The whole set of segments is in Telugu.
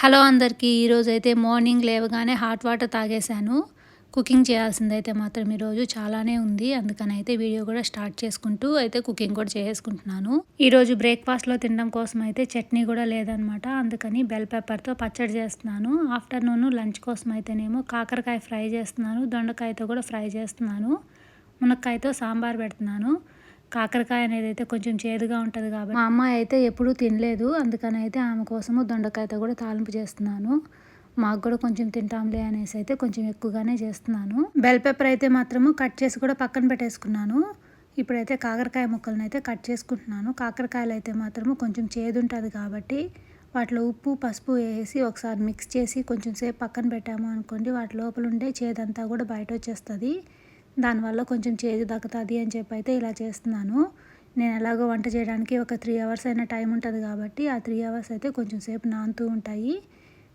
హలో అందరికీ ఈరోజు అయితే మార్నింగ్ లేవగానే హాట్ వాటర్ తాగేశాను. కుకింగ్ చేయాల్సిందైతే మాత్రం ఈరోజు చాలానే ఉంది. అందుకని అయితే వీడియో కూడా స్టార్ట్ చేసుకుంటూ అయితే కుకింగ్ కూడా చేసుకుంటున్నాను ఈరోజు బ్రేక్ఫాస్ట్లో తినడం కోసం అయితే చట్నీ కూడా లేదనమాట అందుకని బెల్ పెప్పర్తో పచ్చడి చేస్తున్నాను. ఆఫ్టర్నూన్ లంచ్ కోసం అయితేనేమో కాకరకాయ ఫ్రై చేస్తున్నాను. దొండకాయతో కూడా ఫ్రై చేస్తున్నాను. మునక్కాయతో సాంబార్ పెడుతున్నాను. కాకరకాయ అనేది అయితే కొంచెం చేదుగా ఉంటుంది కాబట్టి మా అమ్మాయి అయితే ఎప్పుడూ తినలేదు. అందుకని అయితే ఆమె కోసము దొండకాయతో కూడా తాలింపు చేస్తున్నాను. మాకు కూడా కొంచెం తింటాంలే అనేసి అయితే కొంచెం ఎక్కువగానే చేస్తున్నాను. బెల్ పెప్పర్ అయితే మాత్రము కట్ చేసి కూడా పక్కన పెట్టేసుకున్నాను. ఇప్పుడైతే కాకరకాయ ముక్కలను అయితే కట్ చేసుకుంటున్నాను. కాకరకాయలు అయితే మాత్రము కొంచెం చేదు ఉంటుంది కాబట్టి వాటిలో ఉప్పు పసుపు వేసి ఒకసారి మిక్స్ చేసి కొంచెం సేపు పక్కన పెట్టాము అనుకోండి వాటి లోపల ఉండే చేదంతా కూడా బయట వచ్చేస్తుంది. దానివల్ల కొంచెం చేదు దక్కుతుంది అని చెప్పి అయితే ఇలా చేస్తున్నాను. నేను ఎలాగో వంట చేయడానికి ఒక త్రీ అవర్స్ అయినా టైం ఉంటుంది కాబట్టి ఆ త్రీ అవర్స్ అయితే కొంచెం సేపు నానుతూ ఉంటాయి.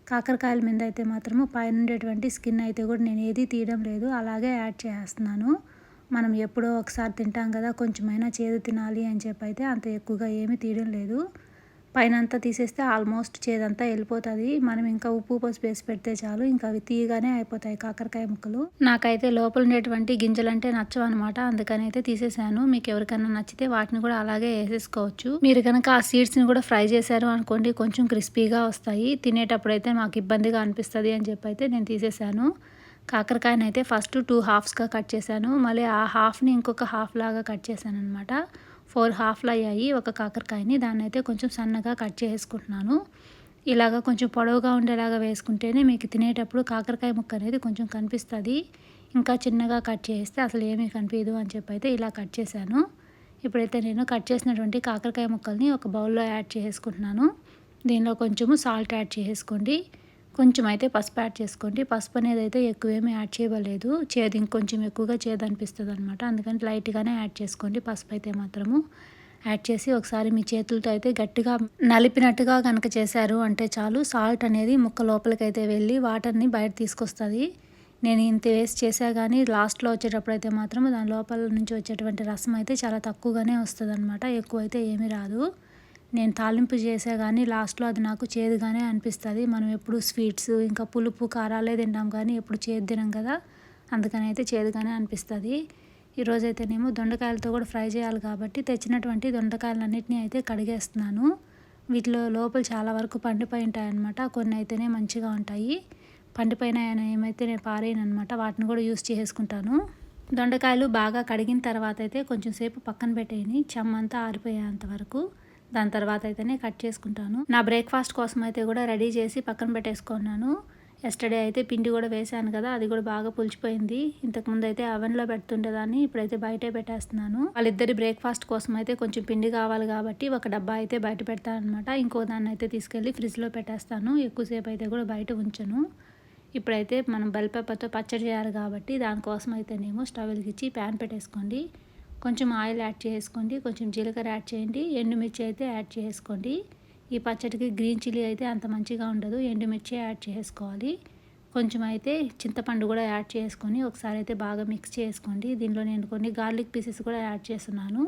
కాకరకాయల మీద అయితే మాత్రము పైన ఉండేటువంటి స్కిన్ అయితే కూడా నేను ఏది తీయడం లేదు. అలాగే యాడ్ చేస్తున్నాను. మనం ఎప్పుడో ఒకసారి తింటాం కదా కొంచెమైనా చేదు తినాలి అని చెప్పి అయితే అంత ఎక్కువగా ఏమీ తీయడం లేదు. పైన అంతా తీసేస్తే ఆల్మోస్ట్ చేదంతా వెళ్ళిపోతుంది. మనం ఇంకా ఉప్పు పసుపు వేసి పెడితే చాలు. ఇంకా అవి తీయగానే అయిపోతాయి కాకరకాయ ముక్కలు. నాకైతే లోపల ఉండేటువంటి గింజలు అంటే నచ్చవు అనమాట అందుకని అయితే తీసేసాను మీకు ఎవరికైనా నచ్చితే వాటిని కూడా అలాగే వేసేసుకోవచ్చు. మీరు కనుక ఆ సీడ్స్ని కూడా ఫ్రై చేశారు అనుకోండి కొంచెం క్రిస్పీగా వస్తాయి. తినేటప్పుడైతే మాకు ఇబ్బందిగా అనిపిస్తుంది అని చెప్పి అయితే నేను తీసేసాను కాకరకాయనైతే అయితే ఫస్ట్ టూ హాఫ్స్గా కట్ చేశాను. మళ్ళీ ఆ హాఫ్ని ఇంకొక హాఫ్ లాగా కట్ చేశాను అనమాట ఫోర్ హాఫ్లు అయ్యాయి ఒక కాకరకాయని. దాన్ని అయితే కొంచెం సన్నగా కట్ చేసుకుంటున్నాను ఇలాగ కొంచెం పొడవుగా ఉండేలాగా వేసుకుంటేనే మీకు తినేటప్పుడు కాకరకాయ ముక్క అనేది కొంచెం కనిపిస్తుంది. ఇంకా చిన్నగా కట్ చేస్తే అసలు ఏమీ కనిపించదు అని చెప్పి అయితే ఇలా కట్ చేశాను. ఇప్పుడైతే నేను కట్ చేసినటువంటి కాకరకాయ ముక్కల్ని ఒక బౌల్లో యాడ్ చేసుకుంటున్నాను దీనిలో కొంచెము సాల్ట్ యాడ్ చేసుకోండి కొంచెం అయితే పసుపు యాడ్ చేసుకోండి. పసుపు అనేది అయితే ఎక్కువేమీ యాడ్ చేయలేదు చేదు ఇంకొంచెం ఎక్కువగా చేదు అనిపిస్తుంది అనమాట అందుకని లైట్గానే యాడ్ చేసుకోండి. పసుపు అయితే మాత్రము యాడ్ చేసి ఒకసారి మీ చేతులతో అయితే గట్టిగా నలిపినట్టుగా కనుక చేశారు అంటే చాలు. సాల్ట్ అనేది ముక్క లోపలికైతే వెళ్ళి వాటర్ని బయట తీసుకొస్తుంది. నేను ఇంత వేస్ట్ చేసా కానీ లాస్ట్లో వచ్చేటప్పుడు అయితే మాత్రం దాని లోపల నుంచి వచ్చేటువంటి రసం అయితే చాలా తక్కువగానే వస్తుంది అనమాట ఎక్కువ అయితే ఏమీ రాదు. నేను తాలింపు చేసే కానీ లాస్ట్లో అది నాకు చేదుగానే అనిపిస్తుంది. మనం ఎప్పుడు స్వీట్స్ ఇంకా పులుపు కారాలే తింటాం కానీ ఎప్పుడు చేదు తినం కదా? అందుకని అయితే చేదుగానే అనిపిస్తుంది. ఈరోజైతేనేమో దొండకాయలతో కూడా ఫ్రై చేయాలి కాబట్టి తెచ్చినటువంటి దొండకాయలన్నింటినీ అయితే కడిగేస్తున్నాను. వీటిలో లోపల చాలా వరకు పండిపోయి ఉంటాయన్నమాట. కొన్ని అయితేనే మంచిగా ఉంటాయి. పండిపోయిన ఏమైతే నేను పారేయను అనమాట వాటిని కూడా యూస్ చేసుకుంటాను దొండకాయలు బాగా కడిగిన తర్వాత అయితే కొంచెం సేపు పక్కన పెట్టేయని చెమ్మంతా ఆరిపోయేంత వరకు. దాని తర్వాత అయితేనే కట్ చేసుకుంటాను. నా బ్రేక్ఫాస్ట్ కోసం అయితే కూడా రెడీ చేసి పక్కన పెట్టేసుకున్నాను. ఎస్టర్డే అయితే పిండి కూడా వేశాను కదా అది కూడా బాగా పులిచిపోయింది. ఇంతకుముందు అయితే అవెన్లో పెడుతుండేదాన్ని ఇప్పుడైతే బయటే పెట్టేస్తున్నాను. వాళ్ళిద్దరి బ్రేక్ఫాస్ట్ కోసం అయితే కొంచెం పిండి కావాలి కాబట్టి ఒక డబ్బా అయితే బయట పెడతాను అనమాట ఇంకో దాన్ని అయితే తీసుకెళ్ళి ఫ్రిడ్జ్లో పెట్టేస్తాను. ఎక్కువసేపు అయితే కూడా బయట ఉంచను. ఇప్పుడైతే మనం బెల్ పచ్చడి చేయాలి కాబట్టి దానికోసం అయితేనేమో స్టవ్ వెలిగించి ప్యాన్ పెట్టేసుకోండి. కొంచెం ఆయిల్ యాడ్ చేసుకోండి కొంచెం జీలకర్ర యాడ్ చేయండి ఎండుమిర్చి అయితే యాడ్ చేసుకోండి. ఈ పచ్చడికి గ్రీన్ చిల్లీ అయితే అంత మంచిగా ఉండదు ఎండుమిర్చి యాడ్ చేసుకోవాలి. కొంచెం అయితే చింతపండు కూడా యాడ్ చేసుకొని ఒకసారి అయితే బాగా మిక్స్ చేసుకోండి. దీనిలో నేను కొన్ని గార్లిక్ పీసెస్ కూడా యాడ్ చేస్తున్నాను.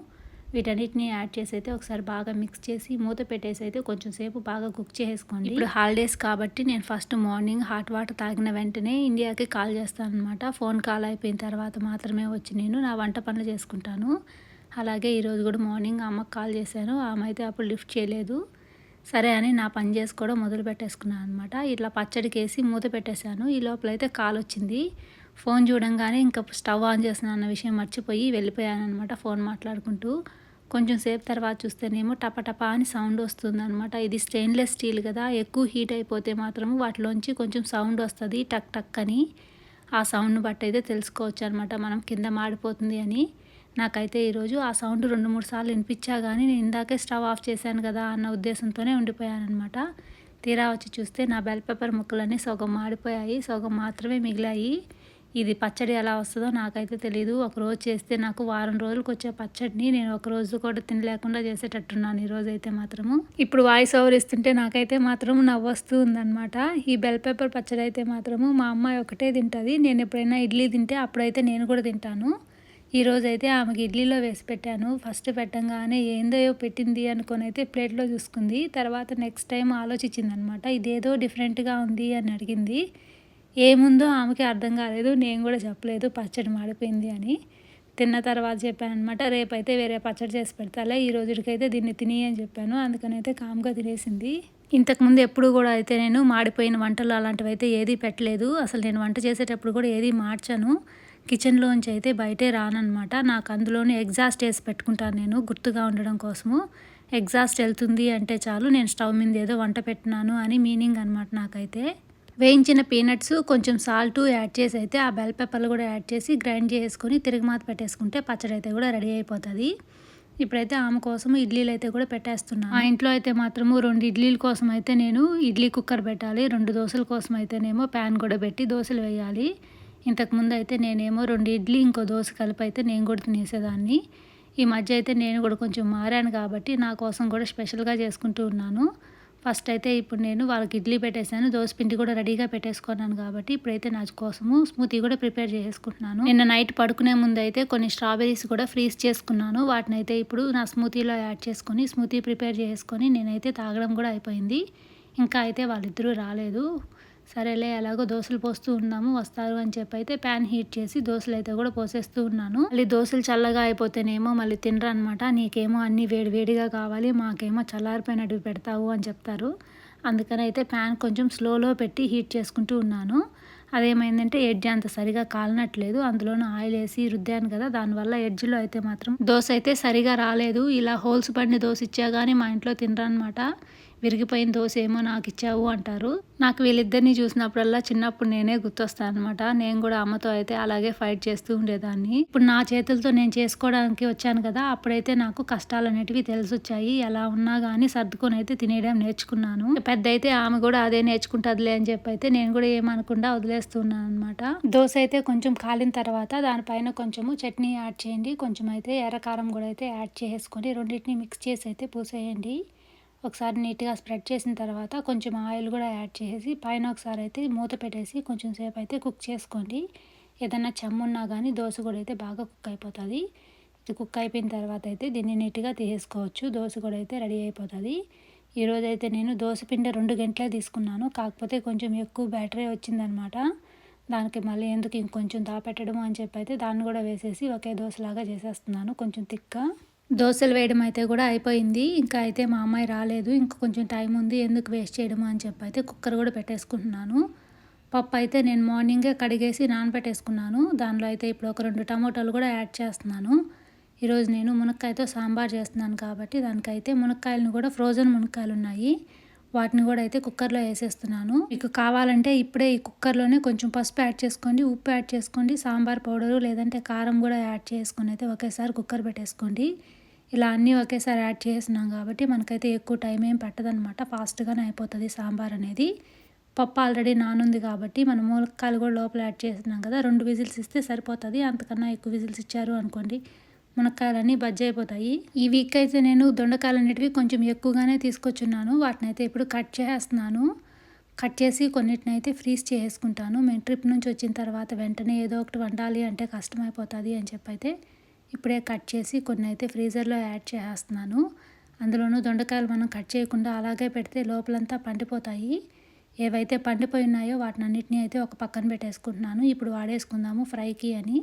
వీటన్నిటిని యాడ్ చేసి అయితే ఒకసారి బాగా మిక్స్ చేసి మూత పెట్టేసి అయితే కొంచెం సేపు బాగా కుక్ చేసుకోండి ఇప్పుడు హాలిడేస్ కాబట్టి నేను ఫస్ట్ మార్నింగ్ హాట్ వాటర్ తాగిన వెంటనే ఇండియాకి కాల్ చేస్తాను అనమాట ఫోన్ కాల్ అయిపోయిన తర్వాత మాత్రమే వచ్చి నేను నా వంట పనులు చేసుకుంటాను. అలాగే ఈరోజు కూడా మార్నింగ్ అమ్మకు కాల్ చేశాను. ఆమె అయితే అప్పుడు లిఫ్ట్ చేయలేదు. సరే అని నా పని చేసుకోవడం మొదలు పెట్టేసుకున్నాను అనమాట ఇట్లా పచ్చడికి వేసి మూత పెట్టేశాను. ఈ లోపల అయితే కాల్ వచ్చింది. ఫోన్ చూడంగానే ఇంకా స్టవ్ ఆన్ చేసిన అన్న విషయం మర్చిపోయి వెళ్ళిపోయాను అనమాట ఫోన్ మాట్లాడుకుంటూ. కొంచెం సేపు తర్వాత చూస్తేనేమో టపటపా అని సౌండ్ వస్తుంది అనమాట ఇది స్టెయిన్లెస్ స్టీల్ కదా ఎక్కువ హీట్ అయిపోతే మాత్రము వాటిలోంచి కొంచెం సౌండ్ వస్తుంది టక్ టక్ అని. ఆ సౌండ్ను బట్టి అయితే తెలుసుకోవచ్చు అనమాట మనం కింద మాడిపోతుంది అని. నాకైతే ఈరోజు ఆ సౌండ్ రెండు మూడు సార్లు వినిపించా కానీ నేను ఇందాకే స్టవ్ ఆఫ్ చేశాను కదా అన్న ఉద్దేశంతోనే ఉండిపోయానమాట తీరా వచ్చి చూస్తే నా బెల్ పేపర్ ముక్కలన్నీ సగం మాడిపోయాయి సగం మాత్రమే మిగిలాయి. ఇది పచ్చడి ఎలా వస్తుందో నాకైతే తెలియదు ఒక రోజు చేస్తే నాకు వారం రోజులకు వచ్చే పచ్చడిని నేను ఒక రోజు కూడా తినలేకుండా చేసేటట్టున్నాను ఈరోజు అయితే మాత్రము. ఇప్పుడు వాయిస్ ఓవర్ ఇస్తుంటే నాకైతే మాత్రం నవ్వొస్తూ ఉందనమాట ఈ బెల్ పేపర్ పచ్చడి అయితే మాత్రము మా అమ్మాయి ఒకటే తింటుంది. నేను ఎప్పుడైనా ఇడ్లీ తింటే అప్పుడైతే నేను కూడా తింటాను. ఈరోజైతే ఆమెకి ఇడ్లీలో వేసి పెట్టాను. ఫస్ట్ పెట్టంగానే ఏందో పెట్టింది అనుకొని అయితే ప్లేట్లో చూసుకుంది. తర్వాత నెక్స్ట్ టైం ఆలోచించింది అనమాట ఇదేదో డిఫరెంట్గా ఉంది అని అడిగింది. ఏముందో ఆమెకి అర్థం కాలేదు నేను కూడా చెప్పలేదు పచ్చడి మాడిపోయింది అని. తిన్న తర్వాత చెప్పాను అనమాట రేపైతే వేరే పచ్చడి చేసి పెడతాలే ఈ రోజుకైతే దీన్ని తిని అని చెప్పాను అందుకని అయితే కామ్గా తినేసింది. ఇంతకుముందు ఎప్పుడు కూడా అయితే నేను మాడిపోయిన వంటలు అలాంటివి అయితే ఏది పెట్టలేదు అసలు నేను వంట చేసేటప్పుడు కూడా ఏది మార్చాను. కిచెన్లోంచి అయితే బయటే రానమాట నాకు అందులోనే ఎగ్జాస్ట్ వేసి పెట్టుకుంటాను నేను గుర్తుగా ఉండడం కోసము. ఎగ్జాస్ట్ వెళ్తుంది అంటే చాలు నేను స్టవ్ మీద ఏదో వంట పెట్టినాను అని మీనింగ్ అనమాట నాకైతే. వేయించిన పీనట్స్ కొంచెం సాల్ట్ యాడ్ చేసి అయితే ఆ బెల్ పెప్పర్లు కూడా యాడ్ చేసి గ్రైండ్ చేసుకొని తిరుగుమాత పెట్టేసుకుంటే పచ్చడి అయితే కూడా రెడీ అయిపోతుంది. ఇప్పుడైతే ఆమె కోసం ఇడ్లీలు అయితే కూడా పెట్టేస్తున్నాను. ఆ ఇంట్లో అయితే మాత్రము రెండు ఇడ్లీల కోసం అయితే నేను ఇడ్లీ కుక్కర్ పెట్టాలి రెండు దోశల కోసం అయితేనేమో ప్యాన్ కూడా పెట్టి దోశలు వేయాలి. ఇంతకుముందు అయితే నేనేమో రెండు ఇడ్లీ ఇంకో దోశ కలిపి అయితే నేను కూడా తినేసేదాన్ని. ఈ మధ్య అయితే నేను కూడా కొంచెం మారాను కాబట్టి నా కోసం కూడా స్పెషల్గా చేసుకుంటూ ఉన్నాను. ఫస్ట్ అయితే ఇప్పుడు నేను వాళ్ళకి ఇడ్లీ పెట్టేశాను దోశ పిండి కూడా రెడీగా పెట్టేసుకున్నాను కాబట్టి ఇప్పుడైతే నా కోసము స్మూతీ కూడా ప్రిపేర్ చేసుకుంటున్నాను. నిన్న నైట్ పడుకునే ముందు అయితే కొన్ని స్ట్రాబెరీస్ కూడా ఫ్రీజ్ చేసుకున్నాను. వాటిని అయితే ఇప్పుడు నా స్మూతీలో యాడ్ చేసుకొని స్మూతీ ప్రిపేర్ చేసుకొని నేనైతే తాగడం కూడా అయిపోయింది. ఇంకా అయితే వాళ్ళిద్దరూ రాలేదు. సరేలే ఎలాగో దోశలు పోస్తూ ఉన్నాము వస్తారు అని చెప్పి అయితే ప్యాన్ హీట్ చేసి దోశలు అయితే కూడా పోసేస్తూ ఉన్నాను. మళ్ళీ దోశలు చల్లగా అయిపోతేనేమో మళ్ళీ తినరు అనమాట నీకేమో అన్ని వేడి వేడిగా కావాలి మాకేమో చల్లారిపోయినట్టు పెడతావు అని చెప్తారు. అందుకని అయితే ప్యాన్ కొంచెం స్లోలో పెట్టి హీట్ చేసుకుంటూ ఉన్నాను. అదేమైందంటే ఎడ్జ్ అంత సరిగా కాలనట్లేదు. అందులోనూ ఆయిల్ వేసి రుద్దాను కదా దానివల్ల ఎడ్జ్లో అయితే మాత్రం దోశ అయితే సరిగా రాలేదు. ఇలా హోల్స్ పడిన దోశ ఇచ్చా కానీ మా ఇంట్లో తినరనమాట విరిగిపోయిన దోశ ఏమో నాకు ఇచ్చావు అంటారు. నాకు వీళ్ళిద్దరిని చూసినప్పుడల్లా చిన్నప్పుడు నేనే గుర్తొస్తాను అనమాట నేను కూడా అమ్మతో అయితే అలాగే ఫైట్ చేస్తూ ఉండేదాన్ని. ఇప్పుడు నా చేతులతో నేను చేసుకోవడానికి వచ్చాను కదా అప్పుడైతే నాకు కష్టాలు అనేటివి తెలిసొచ్చాయి. ఎలా ఉన్నా కానీ సర్దుకొని అయితే తినేయడం నేర్చుకున్నాను. పెద్ద అయితే ఆమె కూడా అదే నేర్చుకుంటుందిలే అని చెప్పి అయితే నేను కూడా ఏమనకుండా వదిలేస్తున్నాను అనమాట దోశ అయితే కొంచెం కాలిన తర్వాత దానిపైన కొంచెము చట్నీ యాడ్ చేయండి. కొంచెం అయితే ఎర్రకారం కూడా అయితే యాడ్ చేసుకొని రెండింటిని మిక్స్ చేసి అయితే పూసేయండి. ఒకసారి నీట్గా స్ప్రెడ్ చేసిన తర్వాత కొంచెం ఆయిల్ కూడా యాడ్ చేసి పైన ఒకసారి అయితే మూత పెట్టేసి కొంచెం సేపు అయితే కుక్ చేసుకోండి. ఏదన్నా చెమ్మున్నా కానీ దోశ కూడా అయితే బాగా కుక్ అయిపోతుంది. ఇది కుక్ అయిపోయిన తర్వాత అయితే దీన్ని నీట్గా తీసేసుకోవచ్చు. దోశ కూడా అయితే రెడీ అయిపోతుంది. ఈరోజు అయితే నేను దోశ పిండి రెండు గంటలే తీసుకున్నాను. కాకపోతే కొంచెం ఎక్కువ బ్యాటరీ వచ్చిందనమాట. దానికి మళ్ళీ ఎందుకు ఇంకొంచెం దాపెట్టడం అని చెప్పి అయితే దాన్ని కూడా వేసేసి ఒకే దోశలాగా చేసేస్తున్నాను కొంచెం తిక్క దోశలు వేయడం అయితే కూడా అయిపోయింది. ఇంకా అయితే మా అమ్మాయి రాలేదు. ఇంకా కొంచెం టైం ఉంది. ఎందుకు వేస్ట్ చేయడము అని చెప్పి అయితే కుక్కర్ కూడా పెట్టేసుకుంటున్నాను. పప్పు అయితే నేను మార్నింగే కడిగేసి నానబెట్టేసుకున్నాను. దానిలో అయితే ఇప్పుడు ఒక రెండు టమాటోలు కూడా యాడ్ చేస్తున్నాను. ఈరోజు నేను మునక్కాయతో సాంబార్ చేస్తున్నాను కాబట్టి దానికైతే మునక్కాయలను కూడా ఫ్రోజన్ మునక్కాయలు ఉన్నాయి. వాటిని కూడా అయితే కుక్కర్లో వేసేస్తున్నాను. మీకు కావాలంటే ఇప్పుడే ఈ కుక్కర్లోనే కొంచెం పసుపు యాడ్ చేసుకోండి ఉప్పు యాడ్ చేసుకోండి సాంబార్ పౌడరు లేదంటే కారం కూడా యాడ్ చేసుకుని అయితే ఒకేసారి కుక్కర్ పెట్టేసుకోండి. ఇలా అన్నీ ఒకేసారి యాడ్ చేసినాం కాబట్టి మనకైతే ఎక్కువ టైం ఏం పట్టదనమాట ఫాస్ట్గానే అయిపోతుంది సాంబార్ అనేది. పప్పు ఆల్రెడీ నానుంది కాబట్టి మనం మూలకాయలు కూడా లోపల యాడ్ చేసినాం కదా రెండు విజిల్స్ ఇస్తే సరిపోతుంది. అంతకన్నా ఎక్కువ విజిల్స్ ఇచ్చారు అనుకోండి మునక్కాయలన్నీ బజ్జి అయిపోతాయి. ఈ వీక్ అయితే నేను దొండకాయలు అనేటివి కొంచెం ఎక్కువగానే తీసుకొచ్చున్నాను. వాటిని అయితే ఇప్పుడు కట్ చేస్తున్నాను. కట్ చేసి కొన్నిటిని అయితే ఫ్రీజ్ చేసుకుంటాను మేము ట్రిప్ నుంచి వచ్చిన తర్వాత వెంటనే ఏదో ఒకటి వండాలి అంటే కష్టమైపోతుంది అని చెప్పి అయితే ఇప్పుడే కట్ చేసి కొన్ని అయితే ఫ్రీజర్లో యాడ్ చేసేస్తున్నాను. అందులోనూ దొండకాయలు మనం కట్ చేయకుండా అలాగే పెడితే లోపలంతా పండిపోతాయి. ఏవైతే పండిపోయి ఉన్నాయో వాటిని అన్నిటిని అయితే ఒక పక్కన పెట్టేసుకుంటున్నాను. ఇప్పుడు వాడేసుకుందాము ఫ్రైకి అని.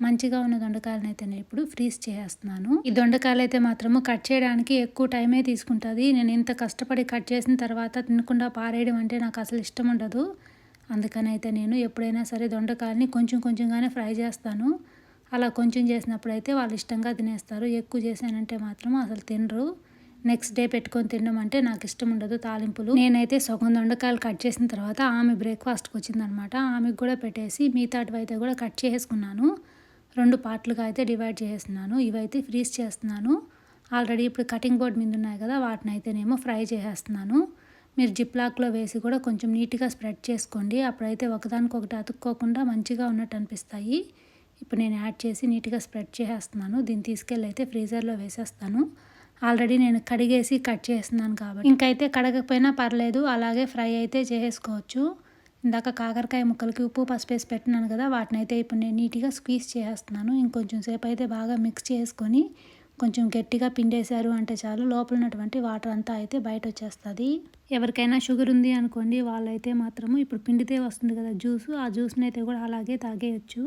మంచిగా ఉన్న దొండకాయలను అయితే నేను ఇప్పుడు ఫ్రీజ్ చేసేస్తున్నాను. ఈ దొండకాయలు అయితే మాత్రము కట్ చేయడానికి ఎక్కువ టైమే తీసుకుంటుంది. నేను ఇంత కష్టపడి కట్ చేసిన తర్వాత తినకుండా పారేయడం అంటే నాకు అసలు ఇష్టం ఉండదు. అందుకని అయితే నేను ఎప్పుడైనా సరే దొండకాయలని కొంచెం కొంచెంగానే ఫ్రై చేస్తాను. అలా కొంచెం చేసినప్పుడు అయితే వాళ్ళు ఇష్టంగా తినేస్తారు. ఎక్కువ చేశానంటే మాత్రం అసలు తినరు. నెక్స్ట్ డే పెట్టుకొని తినడం అంటే నాకు ఇష్టం ఉండదు తాలింపులు. నేనైతే సగం దొండకాయలు కట్ చేసిన తర్వాత ఆమె బ్రేక్ఫాస్ట్కి వచ్చిందనమాట. ఆమెకు కూడా పెట్టేసి మిగతాటివి అయితే కూడా కట్ చేసుకున్నాను రెండు పార్ట్లుగా అయితే డివైడ్ చేస్తున్నాను ఇవైతే ఫ్రీజ్ చేస్తున్నాను. ఆల్రెడీ ఇప్పుడు కటింగ్ బోర్డ్ మీద ఉన్నాయి కదా వాటిని అయితేనేమో ఫ్రై చేసేస్తున్నాను. మీరు జిప్లాక్లో వేసి కూడా కొంచెం నీట్గా స్ప్రెడ్ చేసుకోండి. అప్పుడైతే ఒకదానికొకటి అతుక్కోకుండా మంచిగా ఉన్నట్టు అనిపిస్తాయి. ఇప్పుడు నేను యాడ్ చేసి నీట్గా స్ప్రెడ్ చేసేస్తున్నాను. దీన్ని తీసుకెళ్ళి అయితే ఫ్రీజర్లో వేసేస్తాను. ఆల్రెడీ నేను కడిగేసి కట్ చేస్తున్నాను కాబట్టి. ఇంకైతే కడగకపోయినా పర్లేదు. అలాగే ఫ్రై అయితే చేసేసుకోవచ్చు. ఇందాక కాకరకాయ ముక్కలకి ఉప్పు పసుపు వేసి పెట్టినాను కదా వాటిని అయితే ఇప్పుడు నేను నీట్గా స్క్వీజ్ చేసేస్తున్నాను. ఇంకొంచెం సేపు అయితే బాగా మిక్స్ చేసుకొని కొంచెం గట్టిగా పిండేశారు అంటే చాలు. లోపల ఉన్నటువంటి వాటర్ అంతా అయితే బయట వచ్చేస్తుంది. ఎవరికైనా షుగర్ ఉంది అనుకోండి వాళ్ళైతే మాత్రము ఇప్పుడు పిండితే వస్తుంది కదా జ్యూస్. ఆ జ్యూస్ని అయితే కూడా అలాగే తాగేయచ్చు.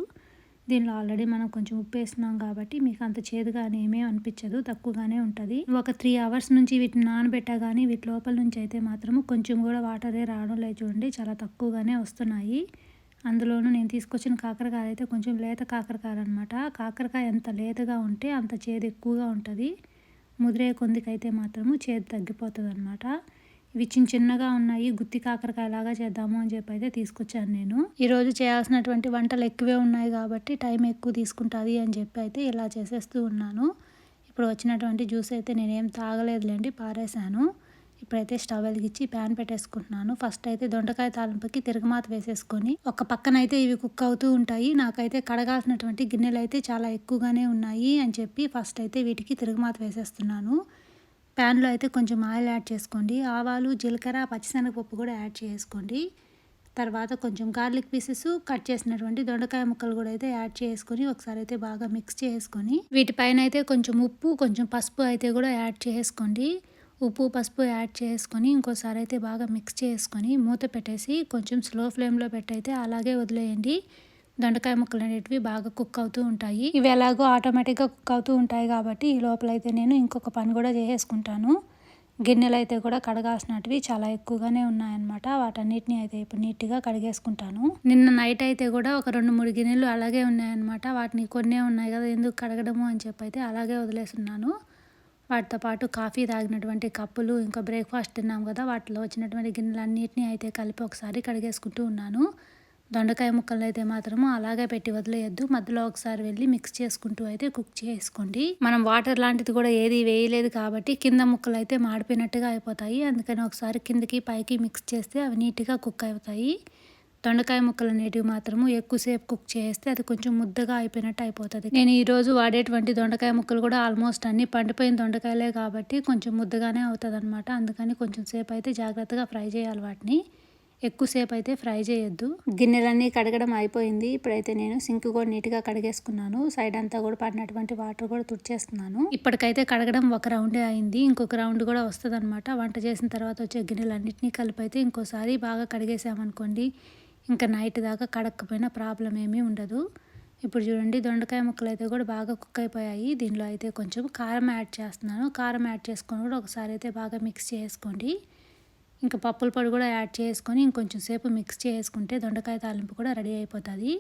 దీనిలో ఆల్రెడీ మనం కొంచెం ఉప్పు వేస్తున్నాం కాబట్టి మీకు అంత చేదుగా ఏమీ అనిపించదు తక్కువగానే ఉంటుంది. ఒక త్రీ అవర్స్ నుంచి వీటిని నానబెట్టా కానీ వీటి లోపల నుంచి అయితే మాత్రము కొంచెం కూడా వాటరే రావడం లేదు చూడండి చాలా తక్కువగానే వస్తున్నాయి. అందులోనూ నేను తీసుకొచ్చిన కాకరకాయ అయితే కొంచెం లేత కాకరకాయ అనమాట కాకరకాయ ఎంత లేతగా ఉంటే అంత చేదు ఎక్కువగా ఉంటుంది. ముదిరే కొందికైతే మాత్రము చేదు తగ్గిపోతుంది అనమాట ఇవి చిన్న చిన్నగా ఉన్నాయి గుత్తి కాకరకాయ లాగా చేద్దాము అని చెప్పి అయితే తీసుకొచ్చాను నేను. ఈరోజు చేయాల్సినటువంటి వంటలు ఎక్కువే ఉన్నాయి కాబట్టి టైం ఎక్కువ తీసుకుంటుంది అని చెప్పి అయితే ఇలా చేసేస్తూ ఉన్నాను. ఇప్పుడు వచ్చినటువంటి జ్యూస్ అయితే నేనేం తాగలేదులేండి పారేశాను. ఇప్పుడైతే స్టవ్ వెలిగించి ప్యాన్ పెట్టేసుకుంటున్నాను. ఫస్ట్ అయితే దొండకాయ తాలింపుకి తిరగమాత వేసేసుకొని ఒక పక్కన అయితే ఇవి కుక్ అవుతూ ఉంటాయి. నాకైతే కడగాల్సినటువంటి గిన్నెలు అయితే చాలా ఎక్కువగానే ఉన్నాయి అని చెప్పి ఫస్ట్ అయితే వీటికి తిరగమాత వేసేస్తున్నాను. ప్యాన్లో అయితే కొంచెం ఆయిల్ యాడ్ చేసుకోండి. ఆవాలు జీలకర్ర పచ్చిశనగపప్పు కూడా యాడ్ చేసుకోండి. తర్వాత కొంచెం గార్లిక్ పీసెస్ కట్ చేసినటువంటి దొండకాయ ముక్కలు కూడా అయితే యాడ్ చేసుకొని ఒకసారి అయితే బాగా మిక్స్ చేసుకొని వీటిపైన అయితే కొంచెం ఉప్పు కొంచెం పసుపు అయితే కూడా యాడ్ చేసుకోండి. ఉప్పు పసుపు యాడ్ చేసుకొని ఇంకోసారి అయితే బాగా మిక్స్ చేసుకొని మూత పెట్టేసి కొంచెం స్లో ఫ్లేమ్లో పెట్టయితే అలాగే వదిలేయండి. దొండకాయ ముక్కలు అనేటివి బాగా కుక్ అవుతూ ఉంటాయి. ఇవి ఎలాగో ఆటోమేటిక్గా కుక్ అవుతూ ఉంటాయి కాబట్టి ఈ లోపల అయితే నేను ఇంకొక పని కూడా చేసేసుకుంటాను. గిన్నెలు అయితే కూడా కడగాల్సినటివి చాలా ఎక్కువగానే ఉన్నాయన్నమాట. వాటన్నిటిని అయితే ఇప్పుడు నీట్గా కడిగేసుకుంటాను. నిన్న నైట్ అయితే కూడా ఒక రెండు మూడు గిన్నెలు అలాగే ఉన్నాయన్నమాట. వాటిని కొన్నే ఉన్నాయి కదా ఎందుకు కడగడము అని చెప్పి అయితే అలాగే వదిలేస్తున్నాను. వాటితో పాటు కాఫీ తాగినటువంటి కప్పులు ఇంకా బ్రేక్ఫాస్ట్ తిన్నాం కదా వాటిలో వచ్చినటువంటి గిన్నెలన్నింటినీ అయితే కలిపి ఒకసారి కడిగేసుకుంటూ ఉన్నాను. దొండకాయ ముక్కలు అయితే మాత్రము అలాగే పెట్టి వదిలేయద్దు. మధ్యలో ఒకసారి వెళ్ళి మిక్స్ చేసుకుంటూ అయితే కుక్ చేసుకోండి. మనం వాటర్ లాంటిది కూడా ఏది వేయలేదు కాబట్టి కింద ముక్కలు అయితే మాడిపోయినట్టుగా అయిపోతాయి. అందుకని ఒకసారి కిందకి పైకి మిక్స్ చేస్తే అవి నీట్గా కుక్ అవుతాయి. దొండకాయ ముక్కలు అనేటివి మాత్రము ఎక్కువసేపు కుక్ చేస్తే అది కొంచెం ముద్దగా అయిపోయినట్టు అయిపోతుంది. నేను ఈరోజు వాడేటువంటి దొండకాయ ముక్కలు కూడా ఆల్మోస్ట్ అన్ని పండిపోయిన దొండకాయలే కాబట్టి కొంచెం ముద్దగానే అవుతుంది అనమాట అందుకని కొంచెం సేపు అయితే జాగ్రత్తగా ఫ్రై చేయాలి వాటిని. ఎక్కువసేపు అయితే ఫ్రై చేయొద్దు. గిన్నెలన్నీ కడగడం అయిపోయింది. ఇప్పుడైతే నేను సింక్ కూడా నీట్గా కడిగేసుకున్నాను. సైడ్ అంతా కూడా పడినటువంటి వాటర్ కూడా తుడిచేస్తున్నాను. ఇప్పటికైతే కడగడం ఒక రౌండే అయింది. ఇంకొక రౌండ్ కూడా వస్తుంది అనమాట వంట చేసిన తర్వాత వచ్చే గిన్నెలన్నింటినీ కలిపి అయితే ఇంకోసారి బాగా కడిగేసామనుకోండి ఇంకా నైట్ దాకా కడక్కపోయినా ప్రాబ్లం ఏమీ ఉండదు. ఇప్పుడు చూడండి దొండకాయ ముక్కలు అయితే కూడా బాగా కుక్ అయిపోయాయి. దీనిలో అయితే కొంచెం కారం యాడ్ చేస్తున్నాను. కారం యాడ్ చేసుకొని కూడా ఒకసారి అయితే బాగా మిక్స్ చేసుకోండి. ఇంకా పప్పుల పొడి కూడా యాడ్ చేసుకొని ఇంకొంచెం సేపు మిక్స్ చేసుకుంటే దొండకాయ తాలింపు కూడా రెడీ అయిపోతుంది.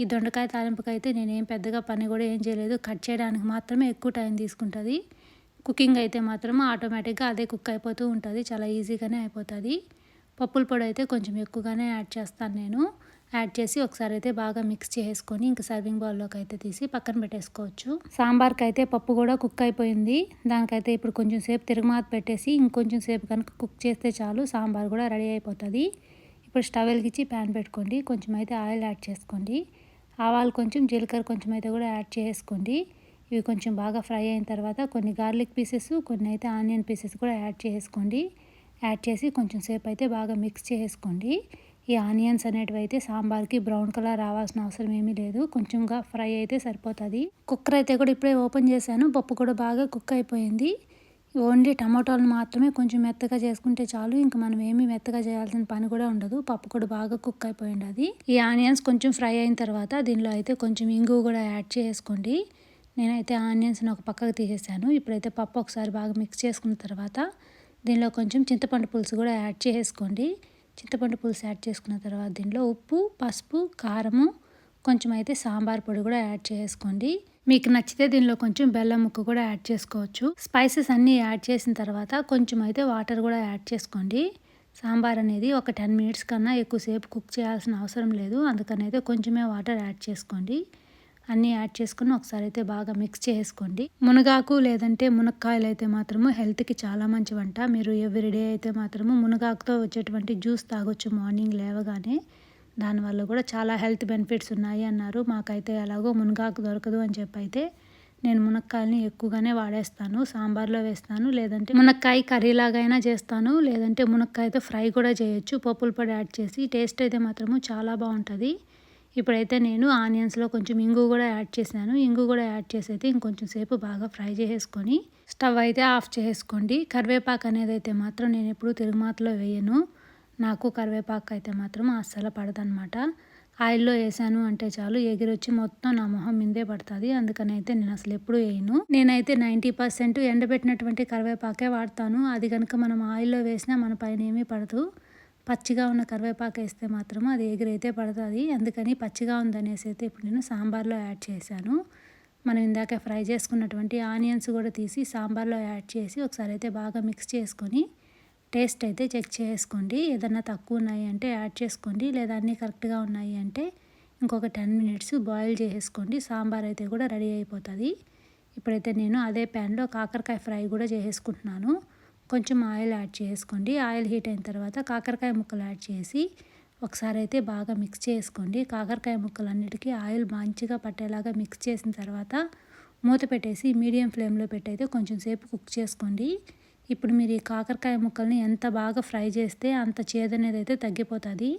ఈ దొండకాయ తాలింపుకి అయితే నేనేం పెద్దగా పని కూడా ఏం చేయలేదు. కట్ చేయడానికి మాత్రమే ఎక్కువ టైం తీసుకుంటుంది. కుకింగ్ అయితే మాత్రం ఆటోమేటిక్గా అదే కుక్ అయిపోతూ ఉంటుంది. చాలా ఈజీగానే అయిపోతుంది. పప్పుల పొడి అయితే కొంచెం ఎక్కువగానే యాడ్ చేస్తాను నేను. యాడ్ చేసి ఒకసారి అయితే బాగా మిక్స్ చేసుకొని ఇంకా సర్వింగ్ బౌల్లోకి అయితే తీసి పక్కన పెట్టేసుకోవచ్చు. సాంబార్కి అయితే పప్పు కూడా కుక్ అయిపోయింది. దానికైతే ఇప్పుడు కొంచెం సేపు తిరుగుమాత పెట్టేసి ఇంకొంచెం సేపు కనుక కుక్ చేస్తే చాలు సాంబార్ కూడా రెడీ అయిపోతుంది. ఇప్పుడు స్టవ్ వెలిగించి ప్యాన్ పెట్టుకోండి. కొంచెం అయితే ఆయిల్ యాడ్ చేసుకోండి. ఆవాలు కొంచెం జీలకర్ర కొంచెం అయితే కూడా యాడ్ చేసుకోండి. ఇవి కొంచెం బాగా ఫ్రై అయిన తర్వాత కొన్ని గార్లిక్ పీసెస్ కొన్ని అయితే ఆనియన్ పీసెస్ కూడా యాడ్ చేసుకోండి. యాడ్ చేసి కొంచెం సేపు అయితే బాగా మిక్స్ చేసుకోండి. ఈ ఆనియన్స్ అనేటివి అయితే సాంబార్కి బ్రౌన్ కలర్ రావాల్సిన అవసరం ఏమీ లేదు. కొంచెంగా ఫ్రై అయితే సరిపోతుంది. కుక్కర్ అయితే కూడా ఇప్పుడే ఓపెన్ చేశాను. పప్పు కూడా బాగా కుక్ అయిపోయింది. ఓన్లీ టమాటోలు మాత్రమే కొంచెం మెత్తగా చేసుకుంటే చాలు. ఇంకా మనం ఏమీ మెత్తగా చేయాల్సిన పని కూడా ఉండదు. పప్పు కూడా బాగా కుక్ అయిపోయింది అది. ఈ ఆనియన్స్ కొంచెం ఫ్రై అయిన తర్వాత దీనిలో అయితే కొంచెం ఇంగు కూడా యాడ్ చేసుకోండి. నేనైతే ఆనియన్స్ని ఒక పక్కకు తీసేసాను. ఇప్పుడైతే పప్పు ఒకసారి బాగా మిక్స్ చేసుకున్న తర్వాత దీనిలో కొంచెం చింతపండు పులుసు కూడా యాడ్ చేసుకోండి. చింతపండు పులుసు యాడ్ చేసుకున్న తర్వాత దీనిలో ఉప్పు పసుపు కారము కొంచెం అయితే సాంబార్ పొడి కూడా యాడ్ చేసుకోండి. మీకు నచ్చితే దీనిలో కొంచెం బెల్లం ముక్క కూడా యాడ్ చేసుకోవచ్చు. స్పైసెస్ అన్నీ యాడ్ చేసిన తర్వాత కొంచెం అయితే వాటర్ కూడా యాడ్ చేసుకోండి. సాంబార్ అనేది ఒక టెన్ మినిట్స్ కన్నా ఎక్కువసేపు కుక్ చేయాల్సిన అవసరం లేదు. అందుకని అయితే కొంచెమే వాటర్ యాడ్ చేసుకోండి. అన్నీ యాడ్ చేసుకుని ఒకసారి అయితే బాగా మిక్స్ చేసుకోండి. మునగాకు లేదంటే మునక్కాయలు అయితే మాత్రము హెల్త్కి చాలా మంచి వంట మీరు ఎవ్రీడే అయితే మాత్రము మునగాకుతో వచ్చేటువంటి జ్యూస్ తాగొచ్చు మార్నింగ్ లేవగానే. దానివల్ల కూడా చాలా హెల్త్ బెనిఫిట్స్ ఉన్నాయి అన్నారు. మాకైతే ఎలాగో మునగాకు దొరకదు అని చెప్పి అయితే నేను మునక్కాయలని ఎక్కువగానే వాడేస్తాను. సాంబార్లో వేస్తాను. లేదంటే మునక్కాయ కర్రీలాగైనా చేస్తాను. లేదంటే మునక్కాయతో ఫ్రై కూడా చేయొచ్చు. పప్పుల పొడి యాడ్ చేసి టేస్ట్ అయితే మాత్రము చాలా బాగుంటుంది. ఇప్పుడైతే నేను ఆనియన్స్లో కొంచెం ఇంగు కూడా యాడ్ చేశాను. ఇంగు కూడా యాడ్ చేసి అయితే ఇంకొంచెం సేపు బాగా ఫ్రై చేసేసుకొని స్టవ్ అయితే ఆఫ్ చేసుకోండి కరివేపాకు అనేది అయితే మాత్రం నేను ఎప్పుడు తిరుగుమాతలో వేయను. నాకు కరివేపాకు అయితే మాత్రం అస్సలు పడదనమాట ఆయిల్లో వేసాను అంటే చాలు ఎగిరొచ్చి మొత్తం నా మొహం మీదే పడుతుంది. అందుకని అయితే నేను అసలు ఎప్పుడు వేయను. నేనైతే నైంటీ పర్సెంట్ ఎండబెట్టినటువంటి కరివేపాకే వాడతాను. అది కనుక మనం ఆయిల్లో వేసినా మన పైన ఏమీ పడదు. పచ్చిగా ఉన్న కరివేపాకు వేస్తే మాత్రం అది ఎగిరైతే పడుతుంది. అందుకని పచ్చిగా ఉందనేసి అయితే ఇప్పుడు నేను సాంబార్లో యాడ్ చేశాను. మనం ఇందాక ఫ్రై చేసుకున్నటువంటి ఆనియన్స్ కూడా తీసి సాంబార్లో యాడ్ చేసి ఒకసారి అయితే బాగా మిక్స్ చేసుకొని టేస్ట్ అయితే చెక్ చేసుకోండి. ఏదన్నా తక్కువ ఉన్నాయి అంటే యాడ్ చేసుకోండి. లేదా అన్నీ కరెక్ట్గా ఉన్నాయి అంటే ఇంకొక టెన్ మినిట్స్ బాయిల్ చేసేసుకోండి. సాంబార్ అయితే కూడా రెడీ అయిపోతుంది. ఇప్పుడైతే నేను అదే ప్యాన్లో కాకరకాయ ఫ్రై కూడా చేసేసుకుంటున్నాను. కొంచెం ఆయిల్ యాడ్ చేసుకోండి. ఆయిల్ హీట్ అయిన తర్వాత కాకరకాయ ముక్కలు యాడ్ చేసి ఒకసారి అయితే బాగా మిక్స్ చేసుకోండి. కాకరకాయ ముక్కలన్నిటికీ ఆయిల్ మంచిగా పట్టేలాగా మిక్స్ చేసిన తర్వాత మూత పెట్టేసి మీడియం ఫ్లేమ్లో పెట్టయితే కొంచెం సేపు కుక్ చేసుకోండి. ఇప్పుడు మీరు ఈ కాకరకాయ ముక్కల్ని ఎంత బాగా ఫ్రై చేస్తే అంత చేదనేది అయితే తగ్గిపోతుంది.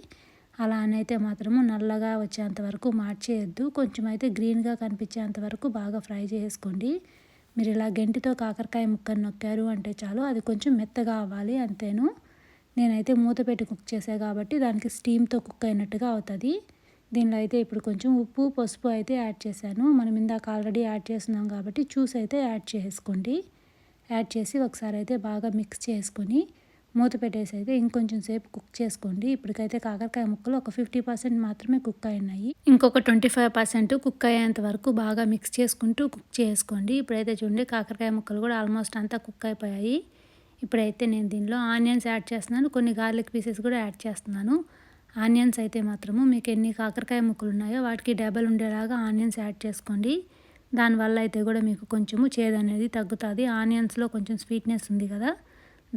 అలా అయితే మాత్రము నల్లగా వచ్చేంత వరకు మార్చేయద్దు. కొంచెం అయితే గ్రీన్గా కనిపించేంత వరకు బాగా ఫ్రై చేసుకోండి. మీరు ఇలా గంటితో కాకరకాయ ముక్కను నొక్కారు అంటే చాలు అది కొంచెం మెత్తగా అవ్వాలి అంతేను. నేనైతే మూత పెట్టి కుక్ చేసా కాబట్టి దానికి స్టీమ్తో కుక్ అయినట్టుగా అవుతుంది. దీనిలో అయితే ఇప్పుడు కొంచెం ఉప్పు పసుపు అయితే యాడ్ చేశాను. మనం ఇందాక ఆల్రెడీ యాడ్ చేస్తున్నాం కాబట్టి చూసి అయితే యాడ్ చేసుకోండి. యాడ్ చేసి ఒకసారి అయితే బాగా మిక్స్ చేసుకొని మూత పెట్టేసి అయితే ఇంకొంచెం సేపు కుక్ చేసుకోండి. ఇప్పటికైతే కాకరకాయ ముక్కలు ఒక ఫిఫ్టీ పర్సెంట్ మాత్రమే కుక్ అయినాయి. ఇంకొక ట్వంటీ ఫైవ్ పర్సెంట్ కుక్ అయ్యేంత వరకు బాగా మిక్స్ చేసుకుంటూ కుక్ చేసుకోండి. ఇప్పుడైతే చూడండి కాకరకాయ ముక్కలు కూడా ఆల్మోస్ట్ అంతా కుక్ అయిపోయాయి. ఇప్పుడైతే నేను దీనిలో ఆనియన్స్ యాడ్ చేస్తున్నాను. కొన్ని గార్లిక్ పీసెస్ కూడా యాడ్ చేస్తున్నాను. ఆనియన్స్ అయితే మాత్రము మీకు ఎన్ని కాకరకాయ ముక్కలు ఉన్నాయో వాటికి డబల్ ఉండేలాగా ఆనియన్స్ యాడ్ చేసుకోండి. దానివల్ల అయితే కూడా మీకు కొంచెము చేదు అనేది తగ్గుతుంది. ఆనియన్స్లో కొంచెం స్వీట్నెస్ ఉంది కదా.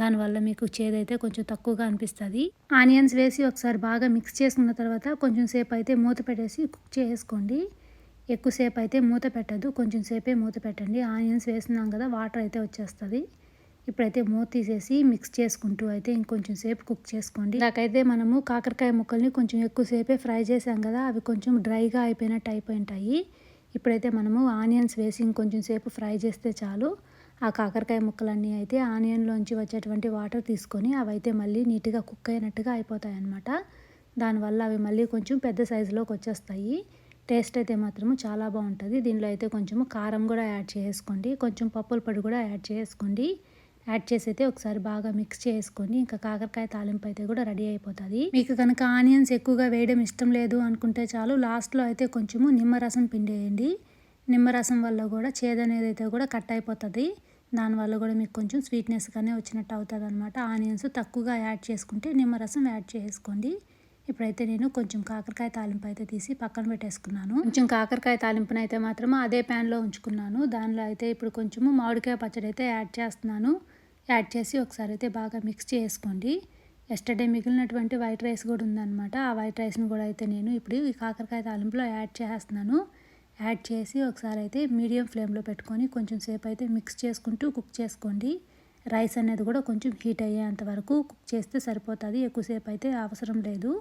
దానివల్ల మీకు చేదైతే కొంచెం తక్కువగా అనిపిస్తుంది. ఆనియన్స్ వేసి ఒకసారి బాగా మిక్స్ చేసుకున్న తర్వాత కొంచెం సేపు అయితే మూత పెట్టేసి కుక్ చేసుకోండి. ఎక్కువసేపు అయితే మూత పెట్టద్దు. కొంచెం సేపే మూత పెట్టండి. ఆనియన్స్ వేస్తున్నాం కదా వాటర్ అయితే వచ్చేస్తుంది. ఇప్పుడైతే మూత తీసేసి మిక్స్ చేసుకుంటూ అయితే ఇంకొంచెం సేపు కుక్ చేసుకోండి. నాకైతే మనము కాకరకాయ ముక్కల్ని కొంచెం ఎక్కువసేపే ఫ్రై చేసాం కదా అవి కొంచెం డ్రైగా అయిపోయినట్టు అయిపోయి ఉంటాయి. ఇప్పుడైతే మనము ఆనియన్స్ వేసి ఇంకొంచెం సేపు ఫ్రై చేస్తే చాలు. ఆ కాకరకాయ ముక్కలన్నీ అయితే ఆనియన్లోంచి వచ్చేటువంటి వాటర్ తీసుకొని అవైతే మళ్ళీ నీట్గా కుక్ అయినట్టుగా అయిపోతాయి అన్నమాట దానివల్ల అవి మళ్ళీ కొంచెం పెద్ద సైజులోకి వచ్చేస్తాయి. టేస్ట్ అయితే మాత్రము చాలా బాగుంటుంది. దీనిలో అయితే కొంచెము కారం కూడా యాడ్ చేసుకోండి. కొంచెం పప్పుల పొడి కూడా యాడ్ చేసుకోండి. యాడ్ చేసి అయితే ఒకసారి బాగా మిక్స్ చేసుకొని ఇంకా కాకరకాయ తాలింపు అయితే కూడా రెడీ అయిపోతుంది. మీకు కనుక ఆనియన్స్ ఎక్కువగా వేయడం ఇష్టం లేదు అనుకుంటే చాలు లాస్ట్లో అయితే కొంచెము నిమ్మరసం పిండేయండి. నిమ్మరసం వల్ల కూడా చేదు అనేది అయితే కూడా కట్ అయిపోతుంది. దానివల్ల కూడా మీకు కొంచెం స్వీట్నెస్ కానీ వచ్చినట్టు అవుతుంది అనమాట ఆనియన్స్ తక్కువగా యాడ్ చేసుకుంటే నిమ్మరసం యాడ్ చేసుకోండి. ఇప్పుడైతే నేను కొంచెం కాకరకాయ తాలింపు అయితే తీసి పక్కన పెట్టేసుకున్నాను. కొంచెం కాకరకాయ తాలింపునైతే అయితే మాత్రం అదే ప్యాన్లో ఉంచుకున్నాను. దానిలో అయితే ఇప్పుడు కొంచెము మామిడికాయ పచ్చడి అయితే యాడ్ చేస్తున్నాను. యాడ్ చేసి ఒకసారి అయితే బాగా మిక్స్ చేసుకోండి. ఎస్టర్డే మిగిలినటువంటి వైట్ రైస్ కూడా ఉందన్నమాట. ఆ వైట్ రైస్ని కూడా అయితే నేను ఇప్పుడు ఈ కాకరకాయ తాలింపులో యాడ్ చేస్తున్నాను. యాడ్ చేసి ఒకసారి అయితే మీడియం ఫ్లేమ్లో పెట్టుకొని కొంచెం సేపు అయితే మిక్స్ చేసుకుంటూ కుక్ చేసుకోండి. రైస్ అనేది కూడా కొంచెం హీట్ అయ్యేంత వరకు కుక్ చేస్తే సరిపోతుంది. ఎక్కువసేపు అయితే అవసరం లేదు.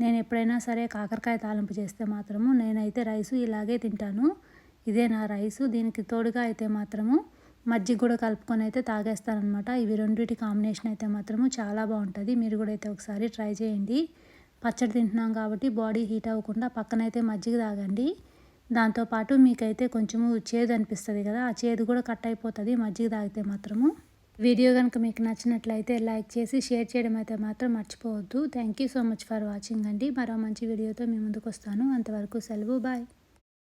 నేను ఎప్పుడైనా సరే కాకరకాయ తాలింపు చేస్తే మాత్రము నేనైతే రైసు ఇలాగే తింటాను. ఇదే నా రైసు. దీనికి తోడుగా అయితే మాత్రము మజ్జిగ కూడా కలుపుకొని అయితే తాగేస్తానమాట ఇవి రెండింటి కాంబినేషన్ అయితే మాత్రము చాలా బాగుంటుంది. మీరు కూడా అయితే ఒకసారి ట్రై చేయండి. పచ్చడి తింటున్నాం కాబట్టి బాడీ హీట్ అవ్వకుండా పక్కనైతే మజ్జిగ తాగండి. దాంతోపాటు మీకైతే కొంచెము చేదు అనిపిస్తుంది కదా ఆ చేదు కూడా కట్ అయిపోతుంది మజ్జిగ తాగితే మాత్రము. వీడియో కనుక మీకు నచ్చినట్లయితే లైక్ చేసి షేర్ చేయడం అయితే మాత్రం మర్చిపోవద్దు. Thank you so much for watching అండి. మరో మంచి వీడియోతో మీ ముందుకు వస్తాను. అంతవరకు సెలవు. బాయ్.